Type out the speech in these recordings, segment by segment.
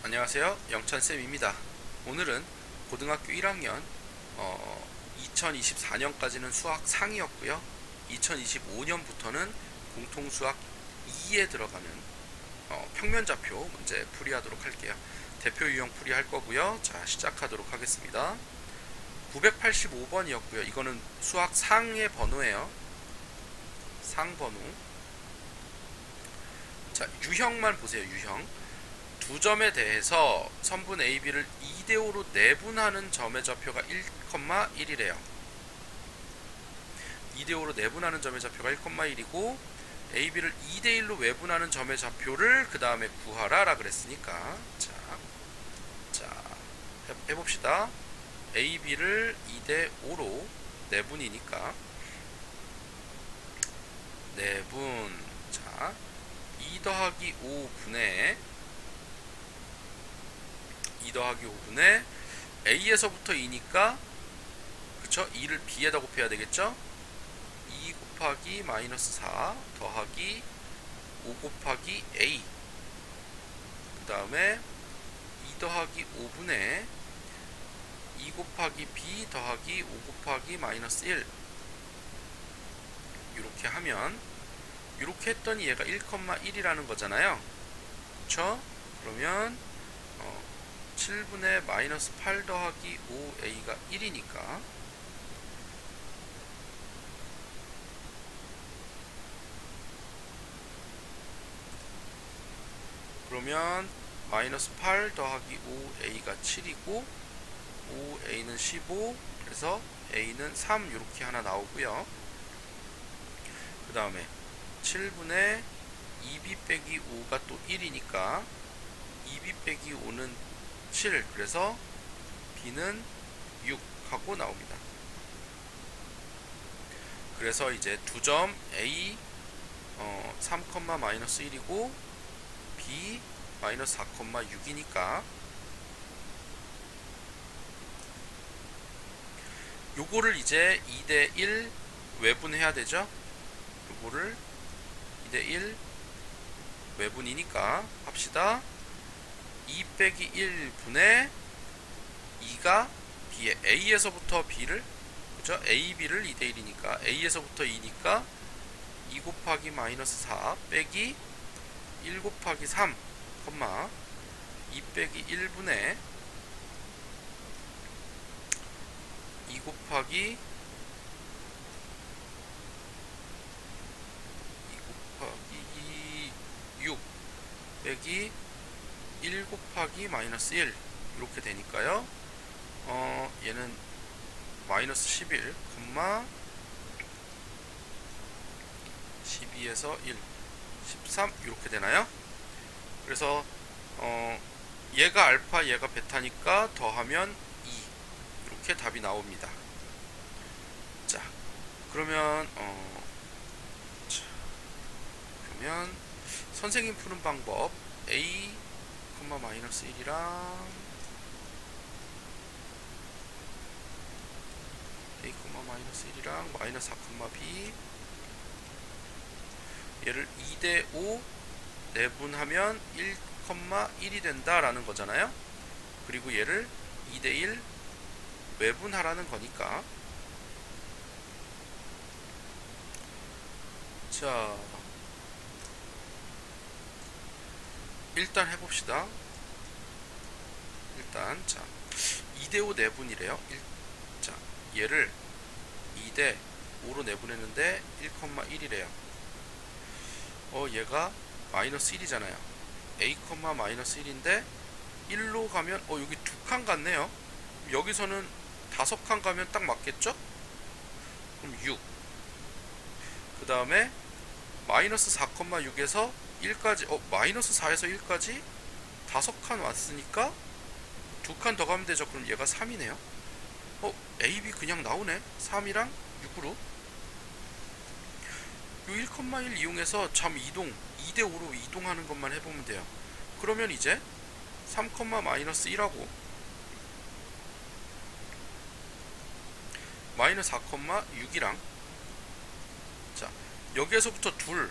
안녕하세요. 영찬쌤입니다. 오늘은 고등학교 1학년 어, 2024년까지는 수학 상이었고요. 2025년부터는 공통수학 2에 들어가는 어, 평면좌표 문제 풀이하도록 할게요. 대표 유형 풀이할 거고요. 자, 시작하도록 하겠습니다. 985번이었고요. 이거는 수학 상의 번호예요. 상 번호. 자, 유형만 보세요. 유형. 두 점에 대해서 선분 AB를 2대 5로 내분하는 점의 좌표가 1,1이래요. 2대 5로 내분하는 점의 좌표가 1,1이고 AB를 2대 1로 외분하는 점의 좌표를 그 다음에 구하라라 그랬으니까 자, 자 해, 해봅시다. AB를 2대 5로 내분이니까 내분 자2 더하기 5분의 2 더하기 5분의 A에서부터 2니까 그쵸? 2를 B에다 곱해야 되겠죠? 2 곱하기 마이너스 4 더하기 5 곱하기 A 그 다음에 2 더하기 5분의 2 곱하기 B 더하기 5 곱하기 마이너스 1 이렇게 하면 이렇게 했더니 얘가 1,1이라는 거잖아요 그쵸? 그러면 어, 7분의 마이너스 8 더하기 5a가 1이니까 그러면 마이너스 8 더하기 5a가 7이고 5a는 15 그래서 a는 3 이렇게 하나 나오고요. 그 다음에 7분의 2b 빼기 5가 또 1이니까 2b 빼기 5는 7 그래서 b는 6 하고 나옵니다. 그래서 이제 두 점 a 어, 3, 마이너스 1이고 b 마이너스 4, 6이니까 요거를 이제 2대 1 외분해야 되죠. 요거를 2대 1 외분이니까 합시다. 2 빼기 1분의 2가 B에 A에서부터 B를 그죠? A, B를 2대 1이니까 A에서부터 2니까 2 곱하기 마이너스 4 빼기 1 곱하기 3 콤마 2 빼기 1분의 2 곱하기 2 곱하기 6 빼기 1 곱하기 마이너스 1 이렇게 되니까요. 어 얘는 마이너스 11 콤마 12에서 1 13 이렇게 되나요? 그래서 어 얘가 알파 얘가 베타니까 더하면 2 이렇게 답이 나옵니다. 자 그러면 어 자, 그러면 선생님 푸는 방법 A 콤마 마이너스 1이랑 a 콤마 마이너스 1이랑 마이너스 4 콤마 b 얘를 2대 5 내분하면 1 콤마 1이 된다라는 거잖아요. 그리고 얘를 2대 1 외분하라는 거니까 자 일단 해봅시다. 일단 자 2대5 내분이래요. 일, 자 얘를 2대 5로 내분했는데 1,1이래요. 어 얘가 마이너스 1이잖아요. a, 마이너스 1인데 1로 가면 어 여기 두 칸 같네요. 여기서는 다섯 칸 가면 딱 맞겠죠? 그럼 6. 그 다음에 마이너스 4,6에서 1까지 어 마이너스 4에서 1까지 다섯 칸 왔으니까 두칸더 가면 되죠. 그럼 얘가 3이네요. 어 AB 그냥 나오네. 3이랑 6으로. 요 1,1 이용해서 점 이동 2대 5로 이동하는 것만 해보면 돼요. 그러면 이제 3, 마이너스 1하고 마이너스 4, 6이랑. 자 여기에서부터 둘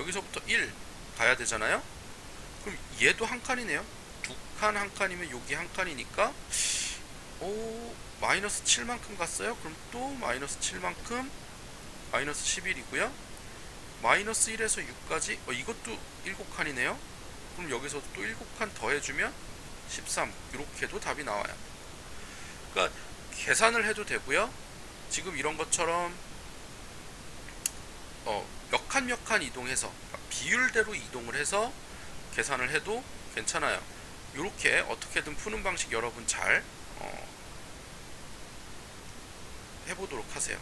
여기서부터 1 가야 되잖아요. 그럼 얘도 한 칸이네요. 칸한 칸이면 여기 한 칸이니까 오 마이너스 7만큼 갔어요? 그럼 또 마이너스 7만큼 마이너스 11이고요. 마이너스 1에서 6까지 어, 이것도 7칸이네요. 그럼 여기서 또 7칸 더해주면 13 이렇게도 답이 나와요. 그러니까 계산을 해도 되고요. 지금 이런 것처럼 어, 몇 칸 이동해서 비율대로 이동을 해서 계산을 해도 괜찮아요. 이렇게 어떻게든 푸는 방식 여러분 잘 어, 해보도록 하세요.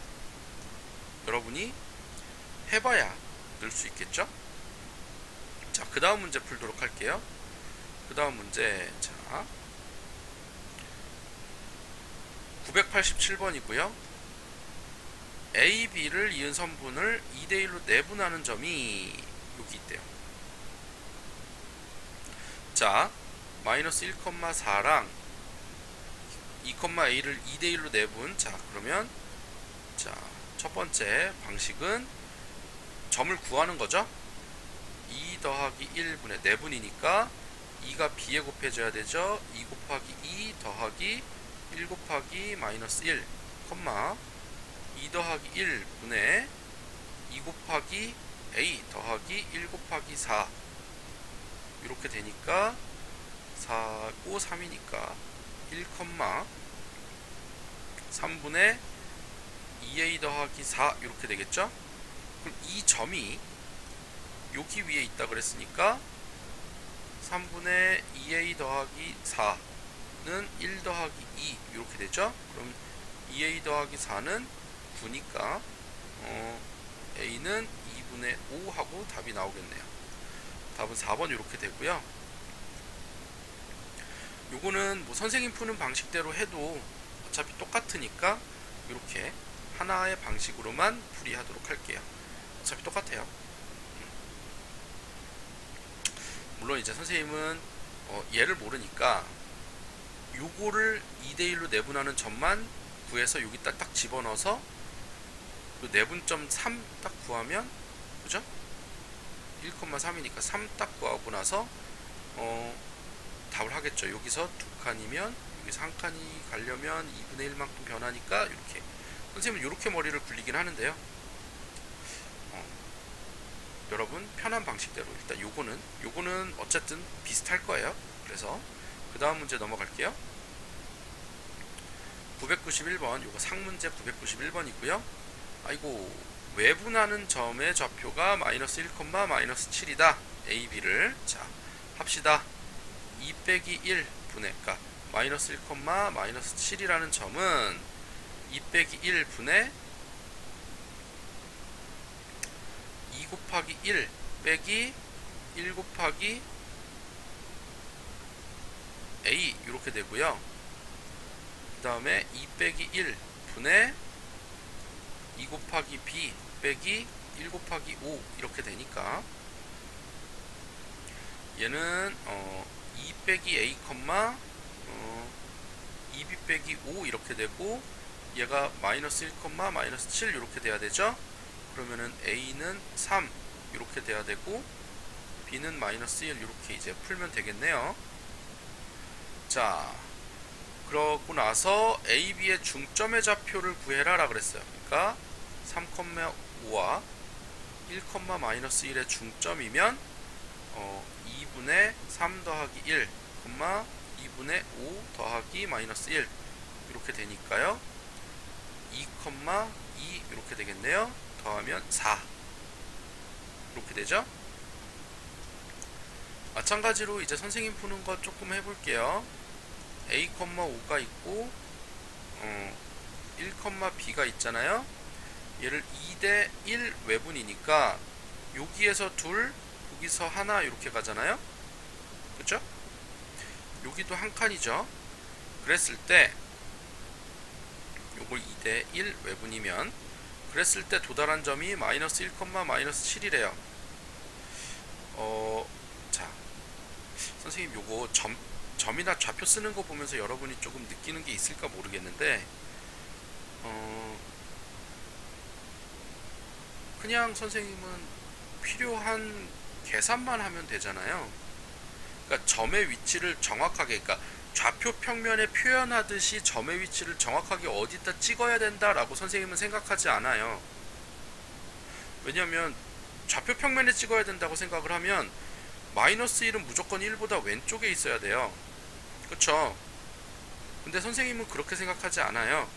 여러분이 해봐야 늘 수 있겠죠? 자 그 다음 문제 풀도록 할게요. 그 다음 문제 자. 987번이고요 A, B를 이은 선분을 2대1로 내분하는 점이 여기 있대요. 자 마이너스 1,4랑 2,a를 2대1로 내분. 자 그러면 자 첫 번째 방식은 점을 구하는 거죠? 2 더하기 1분의 내분이니까 2가 b에 곱해져야 되죠? 2 곱하기 2 더하기 1 곱하기 마이너스 1 콤마 2 더하기 1분의 2 곱하기 a 더하기 1 곱하기 4 이렇게 되니까 4, 5, 3이니까 1, 3분의 2a 더하기 4 이렇게 되겠죠? 그럼 이 점이 여기 위에 있다 그랬으니까 3분의 2a 더하기 4는 1 더하기 2 이렇게 되죠? 그럼 2a 더하기 4는 9니까 어, a는 2분의 5 하고 답이 나오겠네요. 답은 4번 이렇게 되고요. 요거는 뭐 선생님 푸는 방식대로 해도 어차피 똑같으니까 이렇게 하나의 방식으로만 풀이하도록 할게요. 어차피 똑같아요. 음. 물론 이제 선생님은 어, 얘를 모르니까 요거를 2대1로 내분하는 점만 구해서 여기다 딱 집어넣어서 그 내분점 3 딱 구하면 그죠? 1,3이니까 3 딱 구하고 나서 어, 답을 하겠죠. 여기서 두 칸이면 여기서 한 칸이 가려면 2분의 1만큼 변하니까 이렇게 선생님은 이렇게 머리를 굴리긴 하는데요. 어, 여러분 편한 방식대로 일단 요거는 요거는 어쨌든 비슷할 거예요. 그래서 그 다음 문제 넘어갈게요. 991번 요거 상문제 991번이고요. 아이고 외분하는 점의 좌표가 마이너스 1, 마이너스 7이다. A, B를 자 합시다. 2 빼기 1 분의 그러니까 마이너스 1, 마이너스 7이라는 점은 2 빼기 1 분의 2 곱하기 1 빼기 1 곱하기 A 이렇게 되고요. 그 다음에 2 빼기 1 분의 2 곱하기 B 빼기 1 곱하기 5 이렇게 되니까 얘는 어, 2 빼기 A, 어, 2B 빼기 5 이렇게 되고 얘가 마이너스 1, 마이너스 7 이렇게 돼야 되죠? 그러면은 A는 3 이렇게 돼야 되고 B는 마이너스 1 이렇게 이제 풀면 되겠네요. 자 그러고 나서 A, B의 중점의 좌표를 구해라 라 그랬어요. 그러니까 3,5와 1, 마이너스 1의 중점이면 어, 2분의 3 더하기 1, 2분의 5 더하기 마이너스 1 이렇게 되니까요. 2, 2 이렇게 되겠네요. 더하면 4 이렇게 되죠. 마찬가지로 이제 선생님 푸는 거 조금 해볼게요. a, 5가 있고 어, 1, b가 있잖아요. 얘를 2대 1 외분이니까 여기에서 둘, 여기서 하나 이렇게 가잖아요. 그죠? 여기도 한 칸이죠. 그랬을 때 요걸 2대 1 외분이면 그랬을 때 도달한 점이 마이너스 1, 마이너스 7이래요. 어, 자, 선생님 요거 점, 점이나 좌표 쓰는 거 보면서 여러분이 조금 느끼는 게 있을까 모르겠는데, 어, 그냥 선생님은 필요한 계산만 하면 되잖아요. 그러니까 점의 위치를 정확하게 그러니까 좌표 평면에 표현하듯이 점의 위치를 정확하게 어디다 찍어야 된다라고 선생님은 생각하지 않아요. 왜냐하면 좌표 평면에 찍어야 된다고 생각을 하면 마이너스 1은 무조건 1보다 왼쪽에 있어야 돼요. 그쵸? 근데 선생님은 그렇게 생각하지 않아요.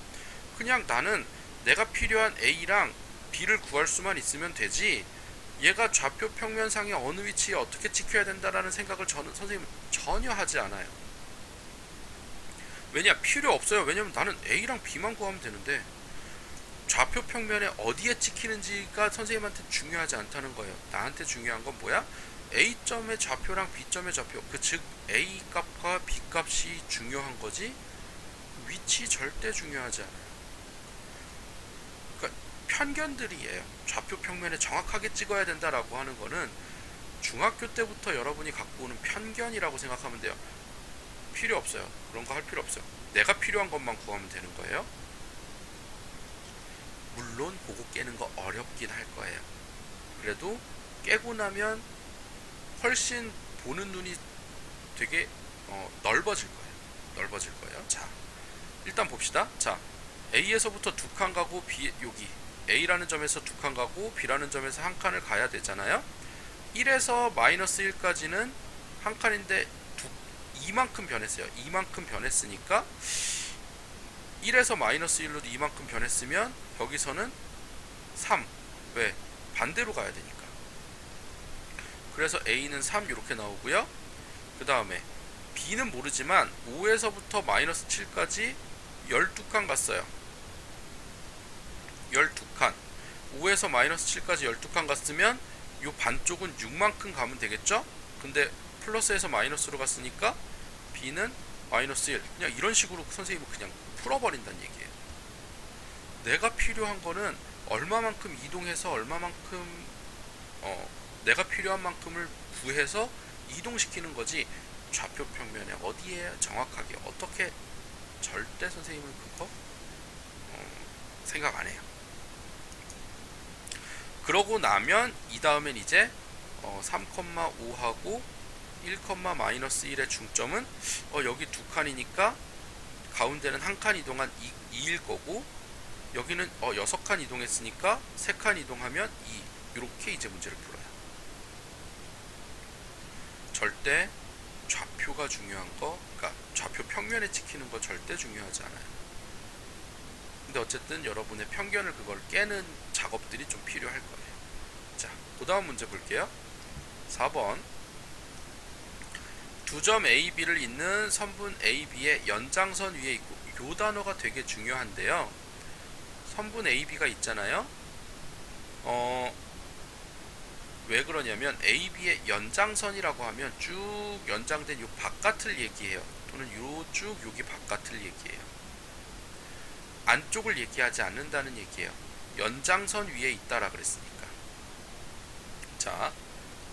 그냥 나는 내가 필요한 A랑 B를 구할 수만 있으면 되지 얘가 좌표 평면상에 어느 위치에 어떻게 찍혀야 된다라는 생각을 저는 선생님은 전혀 하지 않아요. 왜냐 필요 없어요. 왜냐면 나는 A랑 B만 구하면 되는데 좌표 평면에 어디에 찍히는지가 선생님한테 중요하지 않다는 거예요. 나한테 중요한 건 뭐야? A 점의 좌표랑 B 점의 좌표, 그 즉 A 값과 B 값이 중요한 거지 위치 절대 중요하지 않아요. 편견들이에요. 좌표 평면에 정확하게 찍어야 된다라고 하는 거는 중학교 때부터 여러분이 갖고 오는 편견이라고 생각하면 돼요. 필요 없어요. 그런 거 할 필요 없어요. 내가 필요한 것만 구하면 되는 거예요. 물론 보고 깨는 거 어렵긴 할 거예요. 그래도 깨고 나면 훨씬 보는 눈이 되게 어, 넓어질 거예요. 넓어질 거예요. 자, 일단 봅시다. 자, A에서부터 두 칸 가고 B 여기 A라는 점에서 두 칸 가고 B라는 점에서 한 칸을 가야 되잖아요. 1에서 마이너스 1까지는 한 칸인데 두, 이만큼 변했어요. 이만큼 변했으니까 1에서 마이너스 1로도 이만큼 변했으면 여기서는 3. 왜? 반대로 가야 되니까. 그래서 A는 3 이렇게 나오고요. 그 다음에 B는 모르지만 5에서부터 마이너스 7까지 12칸 갔어요. 12칸. 5에서 마이너스 7까지 12칸 갔으면 요 반쪽은 6만큼 가면 되겠죠? 근데 플러스에서 마이너스로 갔으니까 B는 마이너스 1. 그냥 이런 식으로 선생님은 그냥 풀어버린다는 얘기예요. 내가 필요한 거는 얼마만큼 이동해서 얼마만큼 어, 내가 필요한 만큼을 구해서 이동시키는 거지 좌표 평면에 어디에 정확하게 어떻게 절대 선생님은 그거 어, 생각 안 해요. 그러고 나면 이 다음엔 이제 어, 3,5하고 1, 마이너스 1의 중점은 어, 여기 두 칸이니까 가운데는 한 칸 이동한 2, 일 거고 여기는 어, 6칸 이동했으니까 3칸 이동하면 2 이렇게 이제 문제를 풀어요. 절대 좌표가 중요한 거, 그러니까 좌표 평면에 찍히는 거 절대 중요하지 않아요. 근데 어쨌든 여러분의 편견을 그걸 깨는 작업들이 좀 필요할 거예요. 자, 그 다음 문제 볼게요. 4번. 두 점 A, B를 잇는 선분 A, B의 연장선 위에 있고 요 단어가 되게 중요한데요. 선분 A, B가 있잖아요. 어, 왜 그러냐면 A, B의 연장선이라고 하면 쭉 연장된 요 바깥을 얘기해요. 또는 요 쭉 여기 바깥을 얘기해요. 안쪽을 얘기하지 않는다는 얘기예요. 연장선 위에 있다라 그랬으니까. 자,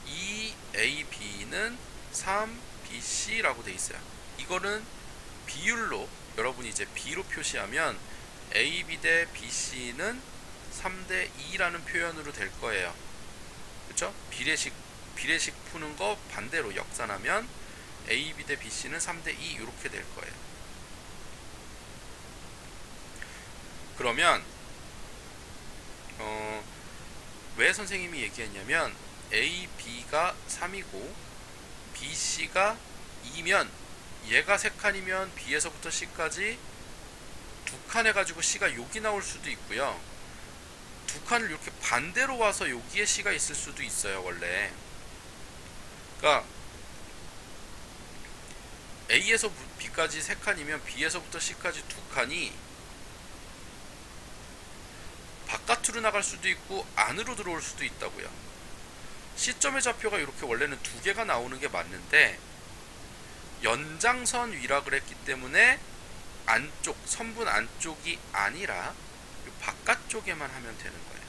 이 A, B는 3, B, C라고 돼 있어요. 이거는 비율로 여러분이 이제 B로 표시하면 A, B 대 B, C는 3대 2라는 표현으로 될 거예요. 그렇죠? 비례식 비례식 푸는 거 반대로 역산하면 A, B 대 B, C는 3대 2 이렇게 될 거예요. 그러면 어, 왜 선생님이 얘기했냐면 A, B가 3이고 B, C가 2면 얘가 3칸이면 B에서부터 C까지 두 칸 해가지고 C가 여기 나올 수도 있고요. 두 칸을 이렇게 반대로 와서 여기에 C가 있을 수도 있어요, 원래. 그러니까 A에서 B까지 세 칸이면 B에서부터 C까지 두 칸이 바깥으로 나갈 수도 있고 안으로 들어올 수도 있다고요. 시점의 좌표가 이렇게 원래는 두 개가 나오는 게 맞는데 연장선 위라 그랬기 때문에 안쪽 선분 안쪽이 아니라 바깥쪽에만 하면 되는 거예요.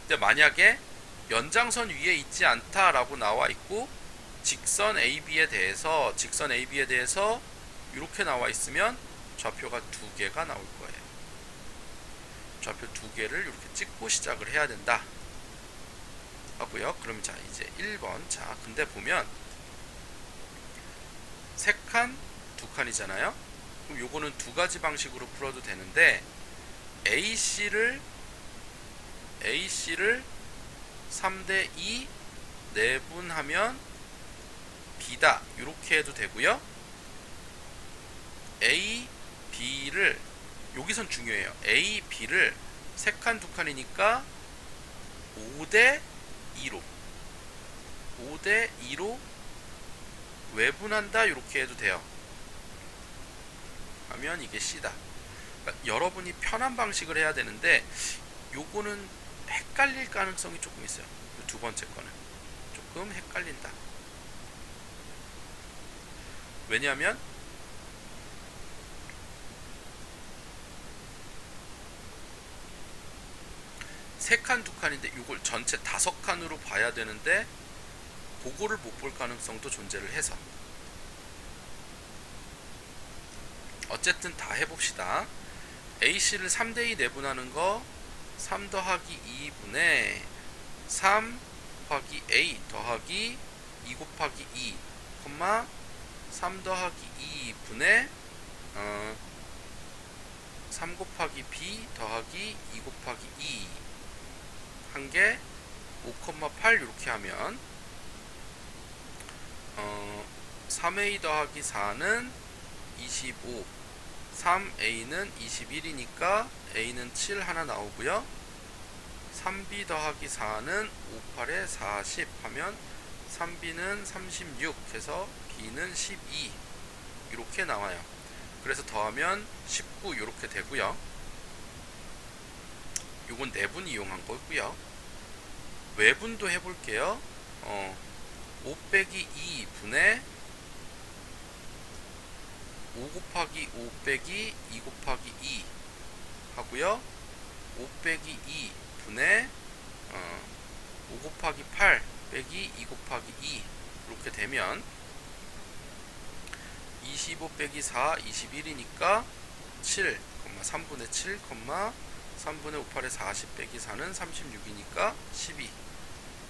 근데 만약에 연장선 위에 있지 않다라고 나와 있고 직선 AB에 대해서 직선 AB에 대해서 이렇게 나와 있으면 좌표가 두 개가 나올 거예요. 좌표 두 개를 이렇게 찍고 시작을 해야 된다. 하고요. 그럼 자 이제 1번 자 근데 보면 세 칸, 두 칸이잖아요. 그럼 요거는 두 가지 방식으로 풀어도 되는데 AC를 AC를 3대 2 내분하면 B다. 이렇게 해도 되고요. A, B를 여기선 중요해요. A, B를 세 칸, 두 칸이니까 5대 2로 5대 2로 외분한다 이렇게 해도 돼요. 하면 이게 C다. 그러니까 여러분이 편한 방식을 해야 되는데 요거는 헷갈릴 가능성이 조금 있어요. 요두 번째 거는 조금 헷갈린다. 왜냐하면 세 칸, 두 칸인데 이걸 전체 다섯 칸으로 봐야 되는데 그거를 못 볼 가능성도 존재를 해서 어쨌든 다 해봅시다. AC를 3대2 내분하는 거 3 더하기 2분의 3 더하기 A 더하기 2 곱하기 2 콤마 3 더하기 2분의 어, 3 곱하기 B 더하기 2 곱하기 2 한 개 5,8 이렇게 하면 어, 3A 더하기 4는 25 3A는 21이니까 A는 7 하나 나오고요. 3B 더하기 4는 58에 40 하면 3B는 36 해서 B는 12 이렇게 나와요. 그래서 더하면 19 이렇게 되고요 요건 내분 이용한 거고요. 외분도 해볼게요. 어, 5 빼기 2분의 5 곱하기 5 빼기 2 곱하기 2 하고요. 5 빼기 2 분의 어, 5 곱하기 8 빼기 2 곱하기 2 이렇게 되면 25 빼기 4 21이니까 7, 3분의 7, 3분의 5, 8에 40 빼기 4는 36이니까 12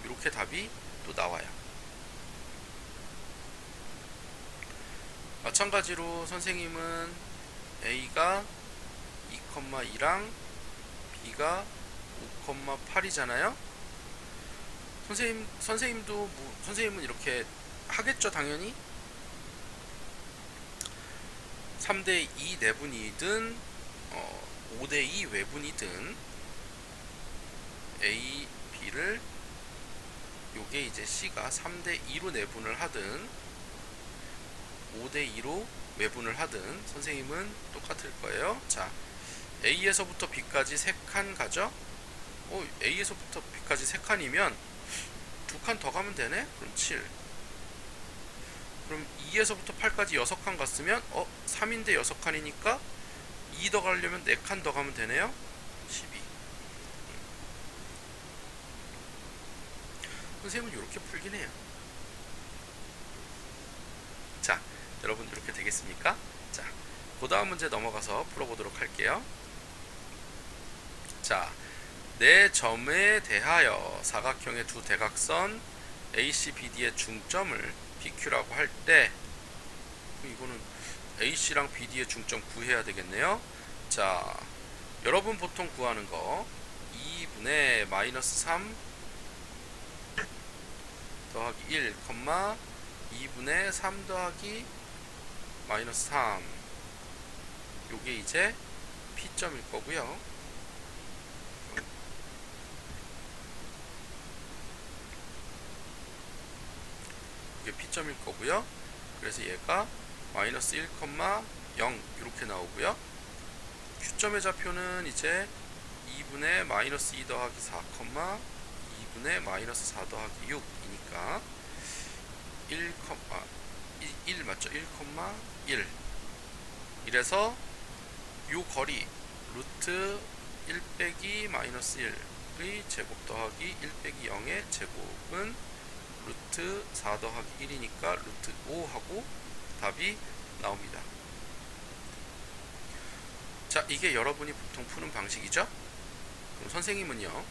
이렇게 답이 또 나와요 마찬가지로 선생님은 A가 2,2랑 B가 5,8이잖아요. 선생님 선생님도 뭐, 선생님은 이렇게 하겠죠, 당연히. 3대 2 내분이든 어, 5대 2 외분이든 A, B를 요게 이제 C가 3대 2로 내분을 하든 5대 2로 매분을 하든 선생님은 똑같을 거예요. 자, A에서부터 B까지 3칸 가죠? 어, A에서부터 B까지 3칸이면 두칸더 가면 되네? 그럼 7. 그럼 2에서부터 8까지 6칸 갔으면 어, 3인데 6칸이니까 2 더 가려면 4칸 더 가면 되네요. 12. 선생님은 이렇게 풀긴 해요. 자, 여러분 이렇게 되겠습니까? 자, 그 다음 문제 넘어가서 풀어보도록 할게요. 자, 네 점에 대하여 사각형의 두 대각선 AC, BD의 중점을 BQ라고 할 때 이거는 AC랑 BD의 중점 구해야 되겠네요. 자, 여러분 보통 구하는 거 2분의 마이너스 3 더하기 1, 2분의 3 더하기 마이너스 3 요게 이제 P점일 거고요. 이게 P점일 거고요. 그래서 얘가 마이너스 1,0 이렇게 나오고요 Q점의 좌표는 이제 2분의 마이너스 2 더하기 4, 2분의 마이너스 4 더하기 6이니까 1, 아, 1, 1 맞죠? 1,1 이래서 요 거리 루트 1 빼기 마이너스 1의 제곱 더하기 1 빼기 0의 제곱은 루트 4 더하기 1이니까 루트 5하고 답이 나옵니다. 자, 이게 여러분이 보통 푸는 방식이죠? 그럼 선생님은요,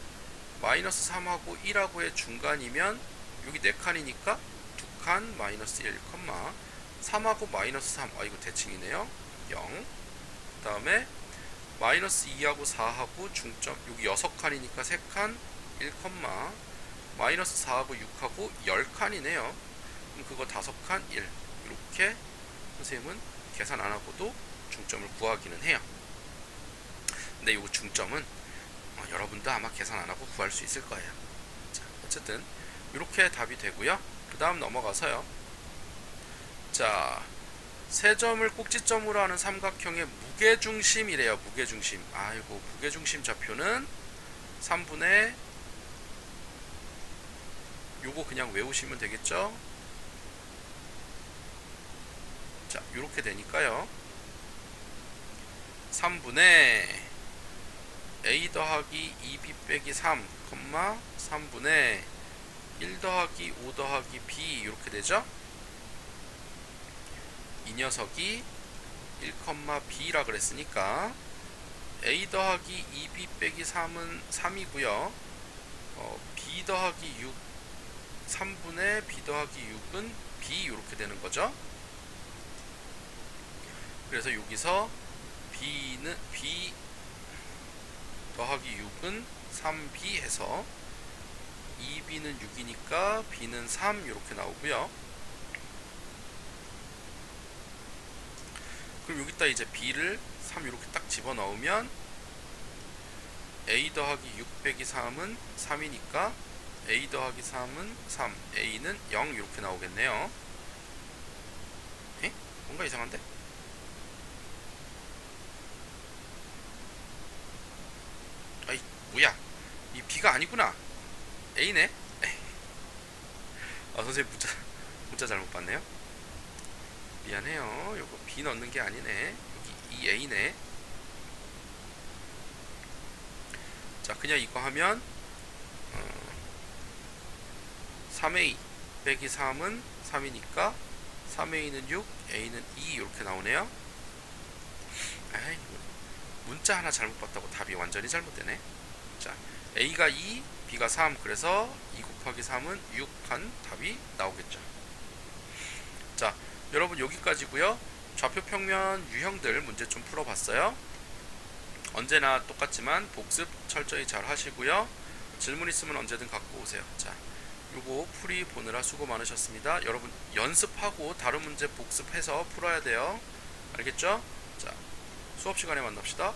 마이너스 3하고 1하고의 중간이면 여기 4칸이니까 2칸 마이너스 1, 3하고 마이너스 3. 아, 이거 대칭이네요. 0. 그 다음에 마이너스 2하고 4하고 중점, 여기 6칸이니까 3칸, 1, 마이너스 4하고 6하고 10칸이네요. 그럼 그거 5칸, 1. 이렇게 선생님은 계산 안 하고도 중점을 구하기는 해요. 근데 이 중점은 어, 여러분도 아마 계산 안 하고 구할 수 있을 거예요. 자, 어쨌든 이렇게 답이 되고요. 그 다음 넘어가서요. 자, 세 점을 꼭지점으로 하는 삼각형의 무게중심이래요. 무게중심. 아이고, 무게중심 좌표는 3분의 요거 그냥 외우시면 되겠죠? 자, 요렇게 되니까요. 3분의 a 더하기 2b 빼기 3, 3분의 1 더하기 5 더하기 b 이렇게 되죠? 이 녀석이 1,b라 그랬으니까 a 더하기 2b 빼기 3은 3이고요. 어, b 더하기 6 3분의 b 더하기 6은 b 이렇게 되는 거죠. 그래서 여기서 b는 b 더하기 6은 3b 해서 2b는 6이니까 b는 3 이렇게 나오고요. 그럼 여기다 이제 b를 3 이렇게 딱 집어 넣으면 a 더하기 6 빼기 3은 3이니까 a 더하기 3은 3, a는 0 이렇게 나오겠네요. 에? 뭔가 이상한데? 아이 뭐야? 이 b가 아니구나. a네. 에이. 아 선생님 문자 문자 잘못 봤네요. 미안해요. 요거 b 넣는 게 아니네. 여기 이 a네. 자 그냥 이거 하면 어, 3a 빼기 3은 3이니까 3a는 6, a는 2 이렇게 나오네요. 아이 문자 하나 잘못 봤다고 답이 완전히 잘못되네. 자 a가 2, b가 3 그래서 2 곱하기 3은 6한 답이 나오겠죠. 자 여러분 여기까지고요. 좌표 평면 유형들 문제 좀 풀어봤어요. 언제나 똑같지만 복습 철저히 잘 하시고요. 질문 있으면 언제든 갖고 오세요. 자, 요거 풀이 보느라 수고 많으셨습니다. 여러분 연습하고 다른 문제 복습해서 풀어야 돼요. 알겠죠? 자, 수업 시간에 만납시다.